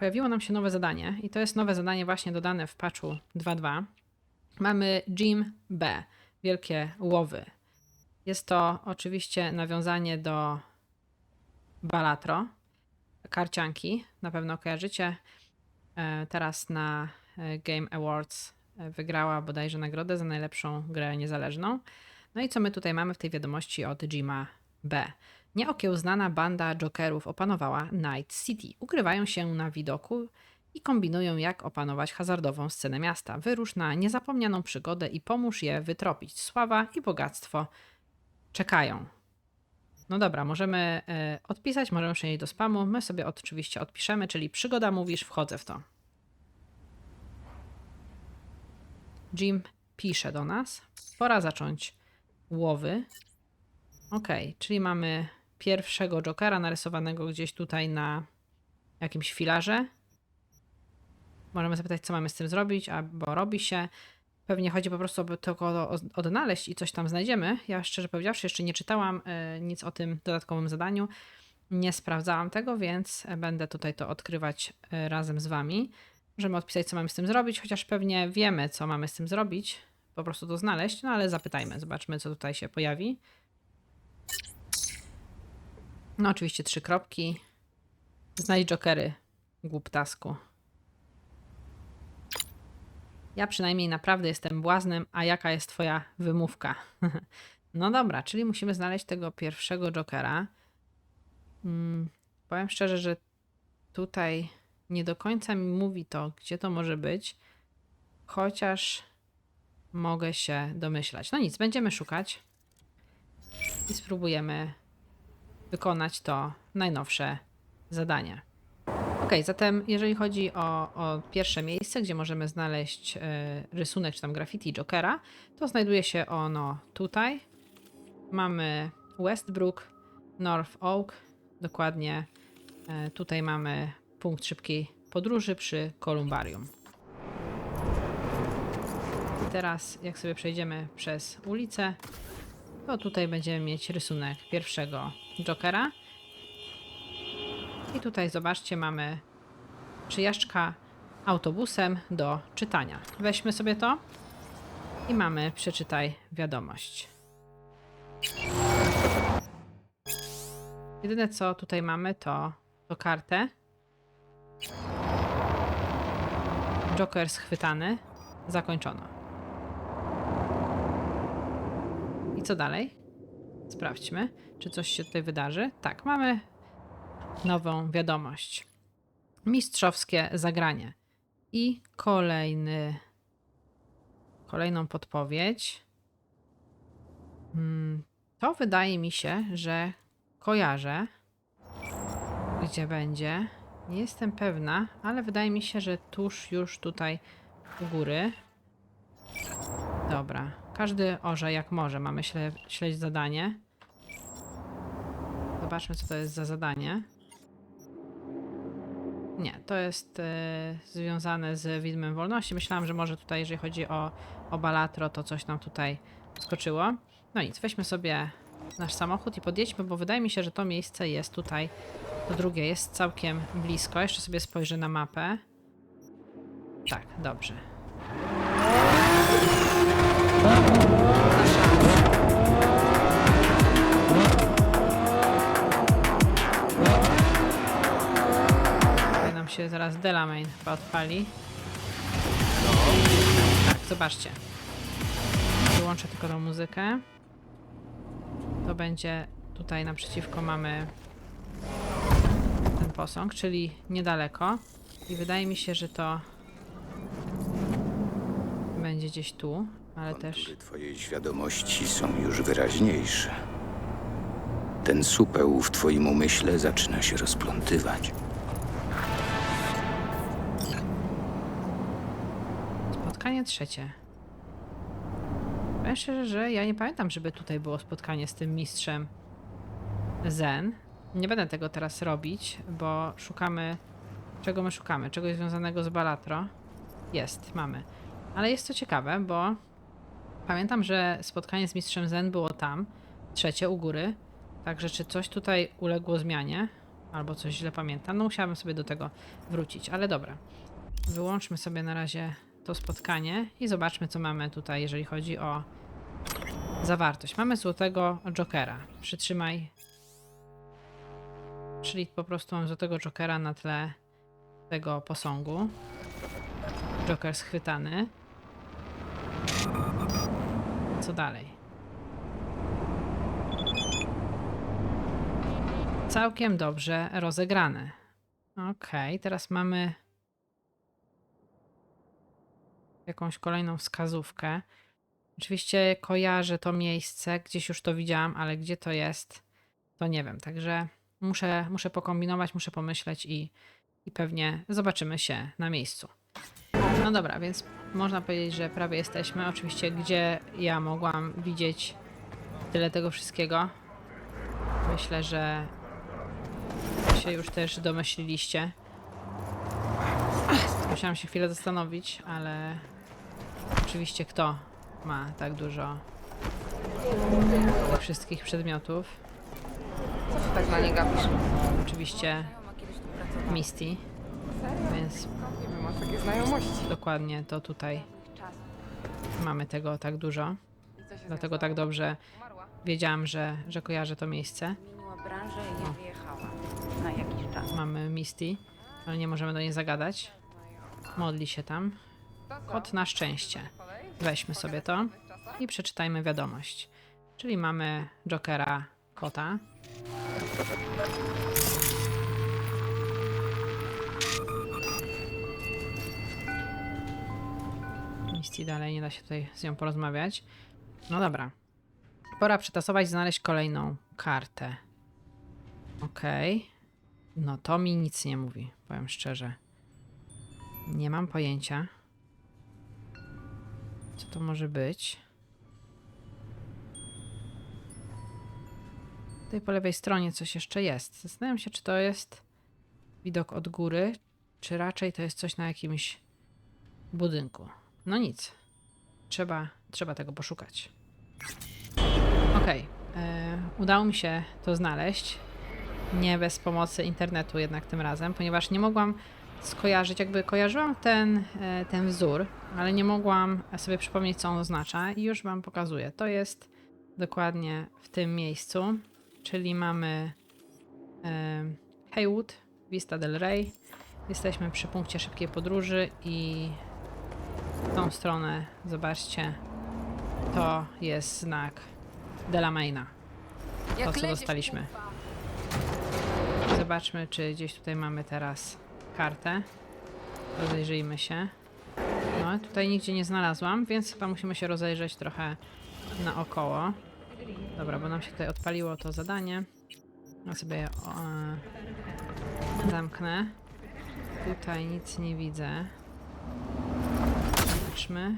pojawiło nam się nowe zadanie i to jest nowe zadanie właśnie dodane w patchu 2.2. Mamy Jim B, wielkie łowy. Jest to oczywiście nawiązanie do Balatro, karcianki, na pewno kojarzycie. E, Teraz na e, Game Awards e, wygrała bodajże nagrodę za najlepszą grę niezależną. No i co my tutaj mamy w tej wiadomości od Jima B. Nieokiełznana banda jokerów opanowała Night City. Ukrywają się na widoku i kombinują, jak opanować hazardową scenę miasta. Wyrusz na niezapomnianą przygodę i pomóż je wytropić. Sława i bogactwo czekają. No dobra, możemy e, odpisać, możemy przenieść do spamu. My sobie oczywiście odpiszemy, czyli przygoda mówisz, wchodzę w to. Jim pisze do nas. Pora zacząć łowy. Ok, czyli mamy pierwszego Jokera narysowanego gdzieś tutaj na jakimś filarze. Możemy zapytać, co mamy z tym zrobić, albo robi się. Pewnie chodzi po prostu, aby od- odnaleźć i coś tam znajdziemy. Ja szczerze powiedziawszy, jeszcze nie czytałam e, nic o tym dodatkowym zadaniu. Nie sprawdzałam tego, więc będę tutaj to odkrywać e, razem z Wami. Możemy odpisać, co mamy z tym zrobić, chociaż pewnie wiemy, co mamy z tym zrobić. Po prostu to znaleźć, no ale zapytajmy, zobaczmy, co tutaj się pojawi. No, oczywiście trzy kropki. Znajdź jokery, głuptasku. Ja przynajmniej naprawdę jestem błaznem, a jaka jest twoja wymówka? no dobra, czyli musimy znaleźć tego pierwszego jokera. Mm, powiem szczerze, że tutaj nie do końca mi mówi to, gdzie to może być, chociaż mogę się domyślać. No nic, będziemy szukać i spróbujemy wykonać to najnowsze zadanie. Ok, zatem jeżeli chodzi o, o pierwsze miejsce, gdzie możemy znaleźć e, rysunek czy tam graffiti Jokera, to znajduje się ono tutaj. Mamy Westbrook, North Oak, dokładnie e, tutaj mamy punkt szybkiej podróży przy Kolumbarium. I teraz jak sobie przejdziemy przez ulicę, to tutaj będziemy mieć rysunek pierwszego Jokera. I tutaj zobaczcie, mamy przyjażdżka autobusem do czytania. Weźmy sobie to i mamy przeczytaj wiadomość. Jedyne co tutaj mamy to, to kartę. Joker schwytany. Zakończono. I co dalej? Sprawdźmy, czy coś się tutaj wydarzy. Tak, mamy nową wiadomość. Mistrzowskie zagranie. I kolejny, kolejną podpowiedź. Hmm, To wydaje mi się, że kojarzę, gdzie będzie. Nie jestem pewna, ale wydaje mi się, że tuż już tutaj u góry. Dobra. Każdy orze jak może. Mamy śle zadanie. Zobaczmy, co to jest za zadanie. Nie, to jest e, związane z widmem wolności. Myślałam, że może tutaj, jeżeli chodzi o, o balatro, to coś nam tutaj skoczyło. No nic, weźmy sobie nasz samochód i podjedźmy, bo wydaje mi się, że to miejsce jest tutaj. To drugie jest całkiem blisko. Jeszcze sobie spojrzę na mapę. Tak, dobrze. Tutaj się zaraz Delamain chyba odpali. Tak, zobaczcie. Wyłączę tylko tą muzykę. To będzie tutaj naprzeciwko mamy ten posąg, czyli niedaleko. I wydaje mi się, że to będzie gdzieś tu, ale też. Kontury twojej świadomości są już wyraźniejsze. Ten supeł w twoim umyśle zaczyna się rozplątywać. Spotkanie trzecie. Powiem szczerze, że ja nie pamiętam, żeby tutaj było spotkanie z tym mistrzem Zen. Nie będę tego teraz robić, bo szukamy. Czego my szukamy? Czegoś związanego z Balatro. Jest, mamy. Ale jest to ciekawe, bo pamiętam, że spotkanie z mistrzem Zen było tam, trzecie u góry. Także czy coś tutaj uległo zmianie? albo coś źle pamiętam. No musiałabym sobie do tego wrócić, ale dobra. Wyłączmy sobie na razie to spotkanie i zobaczmy, co mamy tutaj, jeżeli chodzi o zawartość. Mamy złotego Jokera. Przytrzymaj. Czyli po prostu mam złotego Jokera na tle tego posągu. Joker schwytany. Co dalej? Całkiem dobrze rozegrane. Okej, teraz mamy jakąś kolejną wskazówkę. Oczywiście kojarzę to miejsce, gdzieś już to widziałam, ale gdzie to jest, to nie wiem. Także muszę, muszę pokombinować, muszę pomyśleć i, i pewnie zobaczymy się na miejscu. No dobra, więc można powiedzieć, że prawie jesteśmy. Oczywiście, gdzie ja mogłam widzieć tyle tego wszystkiego. Myślę, że się już też domyśliliście. Musiałam się chwilę zastanowić, ale oczywiście kto ma tak dużo tych wszystkich przedmiotów? Co tak na nie gapisz? Oczywiście. Misty? Więc Nie wiem, masz takie znajomości. dokładnie to tutaj mamy tego tak dużo. I co się Dlatego tak dobrze Umarła. wiedziałam, że, że kojarzę to miejsce. Zmieniła branżę i nie wyjechała na jakiś czas. Mamy Misty, ale nie możemy do niej zagadać. Modli się tam. To co? Kot na szczęście. Kolej? Weźmy sobie to i przeczytajmy wiadomość. Czyli mamy Jokera kota. Misty dalej nie da się tutaj z nią porozmawiać. No dobra. Pora przetasować znaleźć kolejną kartę. Okej. No to mi nic nie mówi, powiem szczerze. Nie mam pojęcia. Co to może być? Tutaj po lewej stronie coś jeszcze jest. Zastanawiam się, czy to jest widok od góry, czy raczej to jest coś na jakimś budynku. No nic. Trzeba, trzeba tego poszukać. Okej. e, Udało mi się to znaleźć. Nie bez pomocy internetu jednak tym razem, ponieważ nie mogłam skojarzyć, jakby kojarzyłam ten, e, ten wzór, ale nie mogłam sobie przypomnieć, co on oznacza i już Wam pokazuję. To jest dokładnie w tym miejscu, czyli mamy e, Haywood, Vista del Rey. Jesteśmy przy punkcie szybkiej podróży i w tą stronę, zobaczcie, to jest znak Delamaina. To, co dostaliśmy. Zobaczmy, czy gdzieś tutaj mamy teraz kartę. Rozejrzyjmy się. No, tutaj nigdzie nie znalazłam, więc chyba musimy się rozejrzeć trochę naokoło. Dobra, bo nam się tutaj odpaliło to zadanie. Ja sobie je zamknę. Tutaj nic nie widzę. Zobaczmy.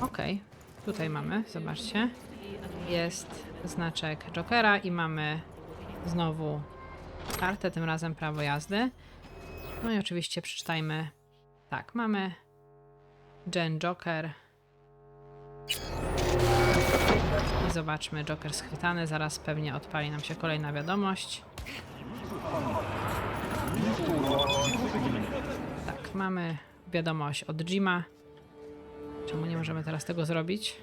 Okej, tutaj mamy, zobaczcie jest znaczek Jokera i mamy znowu kartę, tym razem prawo jazdy. No i oczywiście przeczytajmy. Tak, mamy Jen Joker. I zobaczmy, Joker schwytany. Zaraz pewnie odpali nam się kolejna wiadomość. Mamy wiadomość od Jima. Czemu nie możemy teraz tego zrobić?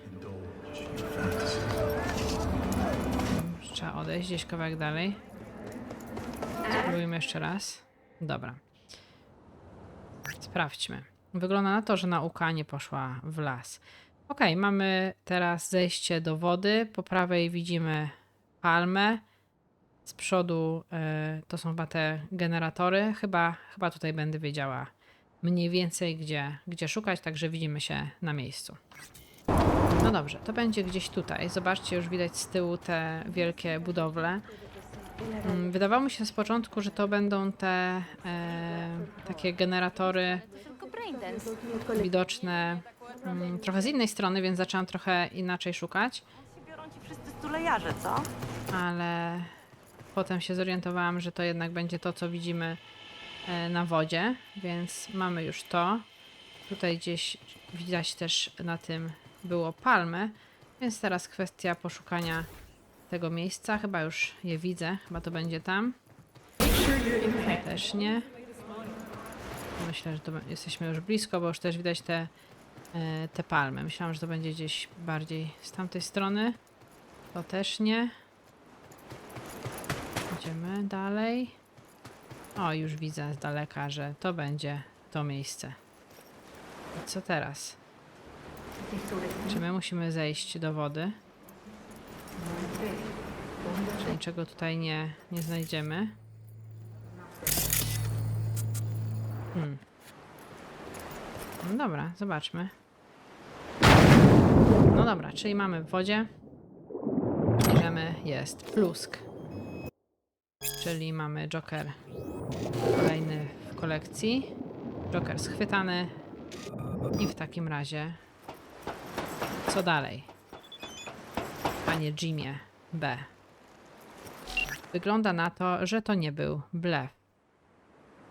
Trzeba odejść gdzieś kawałek dalej. Spróbujmy jeszcze raz. Dobra. Sprawdźmy. Wygląda na to, że nauka nie poszła w las. Ok, mamy teraz zejście do wody. Po prawej widzimy palmę. Z przodu e, to są chyba te generatory. Chyba, chyba tutaj będę wiedziała mniej więcej, gdzie, gdzie szukać, także widzimy się na miejscu. No dobrze, to będzie gdzieś tutaj. Zobaczcie, już widać z tyłu te wielkie budowle. Mm, Wydawało mi się z początku, że to będą te e, takie generatory widoczne mm, trochę z innej strony, więc zaczęłam trochę inaczej szukać, Biorą ci wszyscy stulejarze, co? ale potem się zorientowałam, że to jednak będzie to, co widzimy na wodzie, więc mamy już to. Tutaj gdzieś widać też na tym było palmę, więc teraz kwestia poszukania tego miejsca. Chyba już je widzę. Chyba to będzie tam. Też nie. Myślę, że to jesteśmy już blisko, bo już też widać te, e, te palmy. Myślałam, że to będzie gdzieś bardziej z tamtej strony. To też nie. Idziemy dalej. O, już widzę z daleka, że to będzie to miejsce. I co teraz? Czy my musimy zejść do wody? Czy niczego tutaj nie, nie znajdziemy? Hmm. No dobra, zobaczmy. No dobra, czyli mamy w wodzie. Bierzemy, jest plusk. Czyli mamy Joker kolejny w kolekcji. Joker schwytany. I w takim razie co dalej? Panie Jimie B. Wygląda na to, że to nie był blef.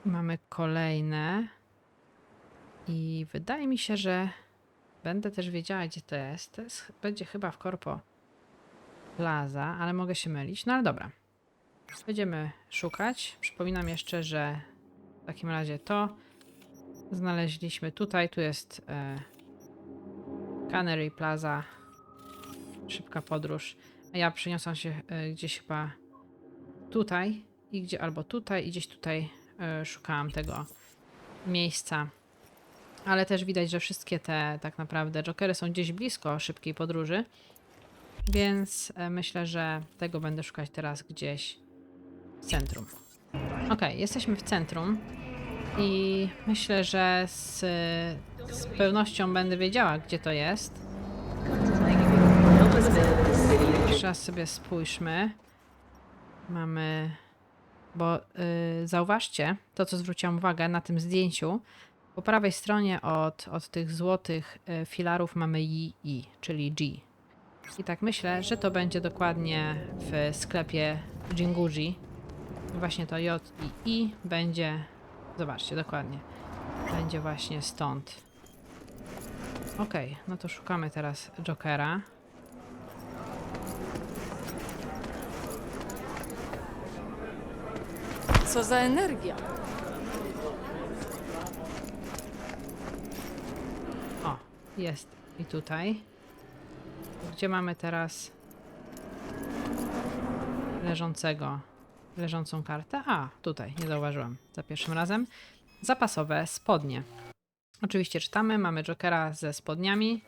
Mamy kolejne. I wydaje mi się, że będę też wiedziała, gdzie to jest. To jest będzie chyba w Corpo Plaza, ale mogę się mylić. No ale dobra. Będziemy szukać. Przypominam jeszcze, że w takim razie to znaleźliśmy tutaj. Tu jest e, Canary Plaza. Szybka podróż. A ja przeniosłam się e, gdzieś chyba tutaj i gdzie albo tutaj i gdzieś tutaj e, szukałam tego miejsca. Ale też widać, że wszystkie te tak naprawdę jokery są gdzieś blisko szybkiej podróży. Więc e, myślę, że tego będę szukać teraz gdzieś centrum. Ok, jesteśmy w centrum i myślę, że z, z pewnością będę wiedziała, gdzie to jest. Jeszcze raz sobie spójrzmy. Mamy. Bo y, zauważcie to, co zwróciłam uwagę na tym zdjęciu. Po prawej stronie od, od tych złotych y, filarów mamy I, czyli G. I tak myślę, że to będzie dokładnie w sklepie Jinguji. Właśnie to J i I będzie. Zobaczcie, dokładnie. Będzie właśnie stąd. Okej, no to szukamy teraz Jokera. Co za energia? O, jest i tutaj. Gdzie mamy teraz leżącego, leżącą kartę? A, tutaj, nie zauważyłam za pierwszym razem. Zapasowe spodnie. Oczywiście czytamy, mamy Jokera ze spodniami.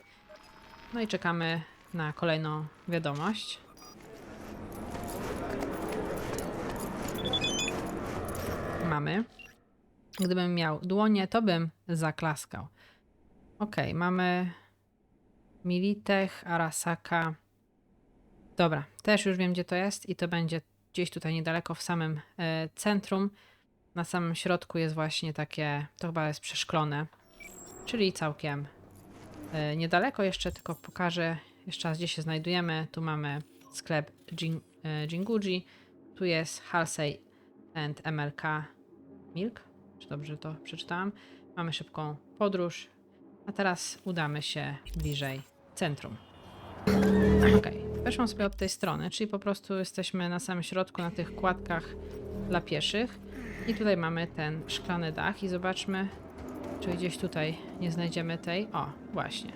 No i czekamy na kolejną wiadomość. Mamy. Gdybym miał dłonie, to bym zaklaskał. Okej, mamy Militech, Arasaka. Dobra, też już wiem, gdzie to jest i to będzie gdzieś tutaj niedaleko w samym e, centrum. Na samym środku jest właśnie takie, to chyba jest przeszklone, czyli całkiem e, niedaleko. Jeszcze tylko pokażę jeszcze raz, gdzie się znajdujemy. Tu mamy sklep Jin, e, Jinguji, tu jest Halsey and MLK Milk, czy dobrze to przeczytałam. Mamy szybką podróż, a teraz udamy się bliżej centrum. Ok, weszłam sobie od tej strony, czyli po prostu jesteśmy na samym środku, na tych kładkach dla pieszych. I tutaj mamy ten szklany dach i zobaczmy, czy gdzieś tutaj nie znajdziemy tej. O, właśnie.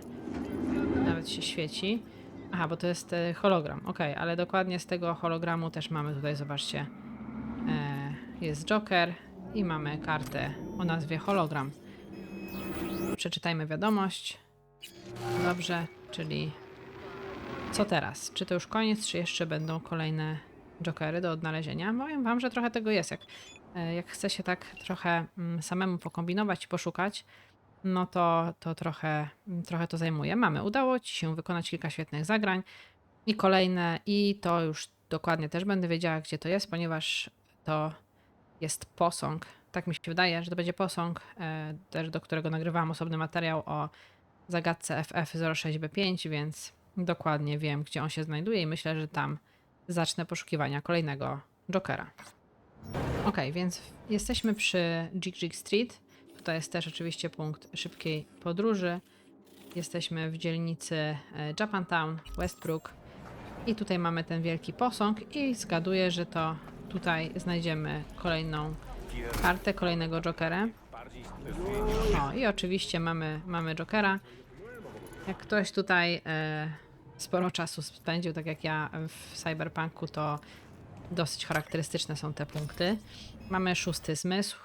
Nawet się świeci. Aha, bo to jest e, hologram. Ok, ale dokładnie z tego hologramu też mamy tutaj, zobaczcie, e, jest Joker i mamy kartę o nazwie hologram. Przeczytajmy wiadomość. Dobrze, czyli co teraz? Czy to już koniec, czy jeszcze będą kolejne jokery do odnalezienia? Powiem wam, że trochę tego jest. Jak, e, jak chce się tak trochę mm, samemu pokombinować i poszukać, no to, to trochę, mm, trochę to zajmuje. Mamy, udało ci się wykonać kilka świetnych zagrań i kolejne, i to już dokładnie też będę wiedziała, gdzie to jest, ponieważ to jest posąg. Tak mi się wydaje, że to będzie posąg, e, też do którego nagrywałam osobny materiał o zagadce FF06B5, więc dokładnie wiem, gdzie on się znajduje i myślę, że tam zacznę poszukiwania kolejnego Jokera. Ok, więc jesteśmy przy Jig Jig Street. Tutaj jest też oczywiście punkt szybkiej podróży. Jesteśmy w dzielnicy e, Japantown, Westbrook. I tutaj mamy ten wielki posąg i zgaduję, że to tutaj znajdziemy kolejną kartę, kolejnego Jokera. O, i oczywiście mamy, mamy Jokera. Jak ktoś tutaj e, sporo czasu spędził, tak jak ja w Cyberpunku, to dosyć charakterystyczne są te punkty. Mamy szósty zmysł.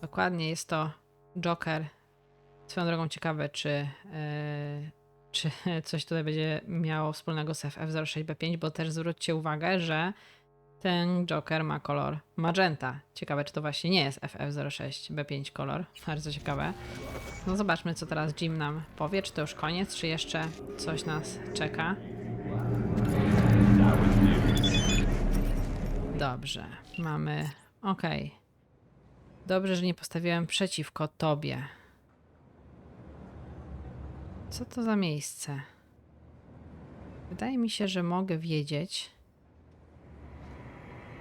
Dokładnie jest to Joker. Swoją drogą ciekawe, czy, e, czy coś tutaj będzie miało wspólnego z FF06B5, bo też zwróćcie uwagę, że ten Joker ma kolor magenta. Ciekawe, czy to właśnie nie jest FF06B5 kolor. Bardzo ciekawe. No zobaczmy, co teraz Jim nam powie. Czy to już koniec, czy jeszcze coś nas czeka? Dobrze, mamy. Okej. Dobrze, że nie postawiłem przeciwko tobie. Co to za miejsce? Wydaje mi się, że mogę wiedzieć.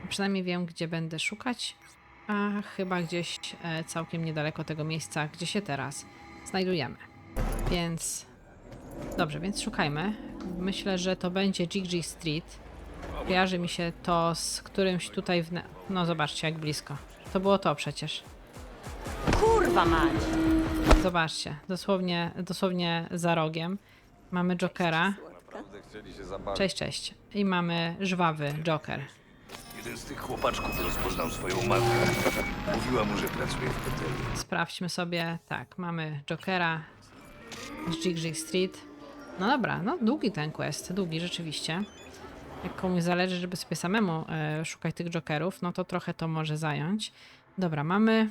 Przynajmniej wiem, gdzie będę szukać, a chyba gdzieś e, całkiem niedaleko tego miejsca, gdzie się teraz znajdujemy. Więc dobrze, więc szukajmy. Myślę, że to będzie Gigi Street. Kojarzy mi się to z którymś tutaj w. ne- No, zobaczcie, jak blisko. To było to przecież. Kurwa mać! Zobaczcie, dosłownie, dosłownie za rogiem. Mamy Jokera. Cześć, cześć. I mamy żwawy Joker. Jeden z tych chłopaczków rozpoznał swoją matkę. Mówiła mu, że pracuje w hotelu. Sprawdźmy sobie. Tak, mamy Jokera z Jig Jig Street. No dobra, no długi ten quest, długi rzeczywiście. Jak komuś zależy, żeby sobie samemu e, szukać tych Jokerów, no to trochę to może zająć. Dobra, mamy.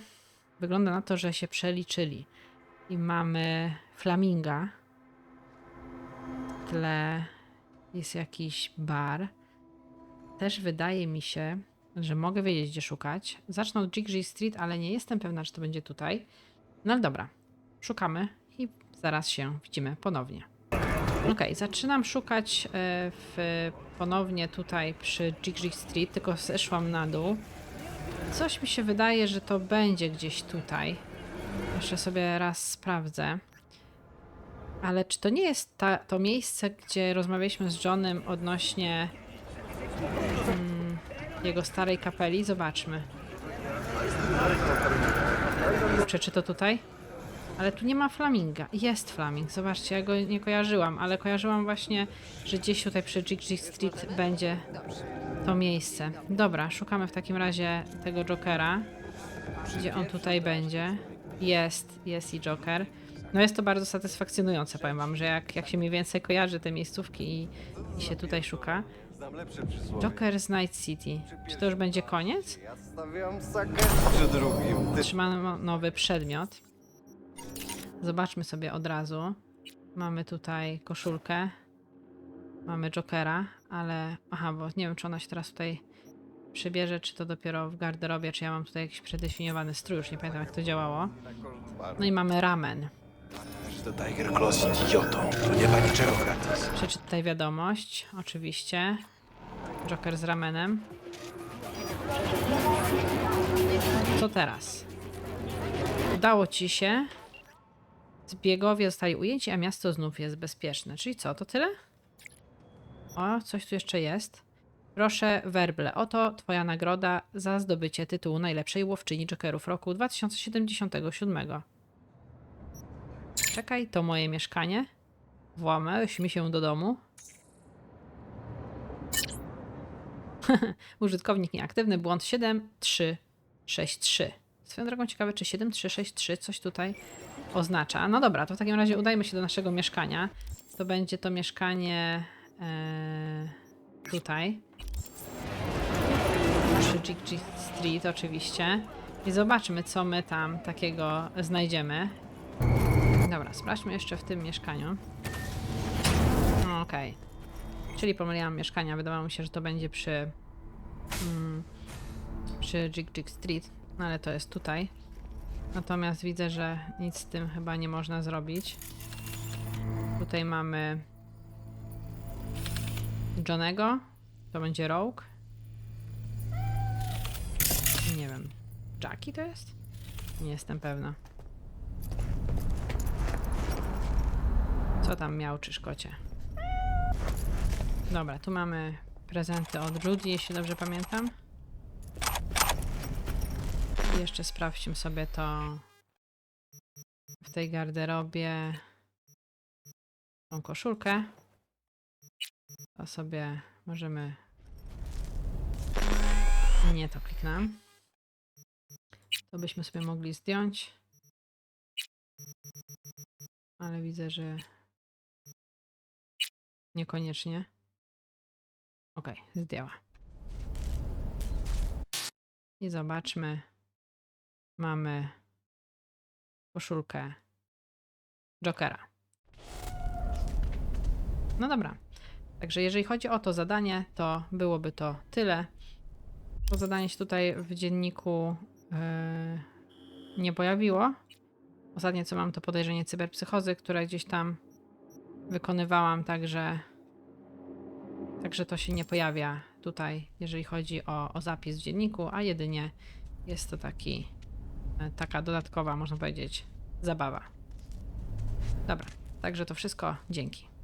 Wygląda na to, że się przeliczyli. I mamy Flaminga. W tle jest jakiś bar. Też wydaje mi się, że mogę wiedzieć, gdzie szukać. Zacznę od Jig Jig Street, ale nie jestem pewna, czy to będzie tutaj. No ale dobra, szukamy i zaraz się widzimy ponownie. Ok, zaczynam szukać e, w, ponownie tutaj przy Jig Jig Street, tylko zeszłam na dół. Coś mi się wydaje, że to będzie gdzieś tutaj. Jeszcze sobie raz sprawdzę. Ale czy to nie jest ta, to miejsce, gdzie rozmawialiśmy z Johnem odnośnie jego starej kapeli? Zobaczmy. Kurczę, czy to tutaj? Ale tu nie ma flaminga. Jest flaming. Zobaczcie, ja go nie kojarzyłam, ale kojarzyłam właśnie, że gdzieś tutaj przy Jig Street będzie to miejsce. Dobra, szukamy w takim razie tego Jokera. Gdzie on tutaj będzie? Jest, jest i Joker. No jest to bardzo satysfakcjonujące, powiem wam, że jak, jak się mniej więcej kojarzy te miejscówki i, i się tutaj szuka. Joker z Night City. Czy to już będzie koniec? Ja stawiam sakę przy drugim. Ty Trzymamy nowy przedmiot. Zobaczmy sobie od razu. Mamy tutaj koszulkę. Mamy Jokera, ale. Aha, bo nie wiem, czy ona się teraz tutaj przybierze, czy to dopiero w garderobie, czy ja mam tutaj jakiś przedefiniowany strój, już nie pamiętam jak to działało. No i mamy ramen. Tiger Claws idiotą. To nie ma niczego gratis. Przeczytaj wiadomość, oczywiście. Joker z ramenem. Co teraz? Udało ci się. Zbiegowie zostali ujęci, a miasto znów jest bezpieczne. Czyli co, to tyle? O, coś tu jeszcze jest. Proszę, werble, oto twoja nagroda za zdobycie tytułu najlepszej łowczyni Jokerów roku 2077. Czekaj, to moje mieszkanie. Włamałeś mi się do domu. Użytkownik nieaktywny, błąd 7363. Swoją drogą ciekawe, czy 7363 coś tutaj oznacza. No dobra, to w takim razie udajmy się do naszego mieszkania. To będzie to mieszkanie e, tutaj. Przy Jig Street oczywiście. I zobaczmy, co my tam takiego znajdziemy. Dobra, sprawdźmy jeszcze w tym mieszkaniu. No, Okej. Czyli pomyliłam mieszkania. Wydawało mi się, że to będzie przy. Mm, przy Jig Jig Street, no ale to jest tutaj. Natomiast widzę, że nic z tym chyba nie można zrobić. Tutaj mamy Johnego. To będzie Rogue. Nie wiem. Jackie to jest? Nie jestem pewna. Co tam miał czy szkocie? Dobra, tu mamy prezenty od Judy, jeśli dobrze pamiętam. I jeszcze sprawdźmy sobie to w tej garderobie. Tą koszulkę. To sobie możemy. Nie, to kliknę. To byśmy sobie mogli zdjąć. Ale widzę, że niekoniecznie. Ok, zdjęła. I zobaczmy. Mamy koszulkę Jokera. No dobra. Także jeżeli chodzi o to zadanie, to byłoby to tyle. To zadanie się tutaj w dzienniku yy, nie pojawiło. Ostatnie co mam to podejrzenie cyberpsychozy, które gdzieś tam wykonywałam, także także to się nie pojawia tutaj, jeżeli chodzi o, o zapis w dzienniku, a jedynie jest to taki e, taka dodatkowa, można powiedzieć, zabawa. Dobra, także to wszystko. Dzięki.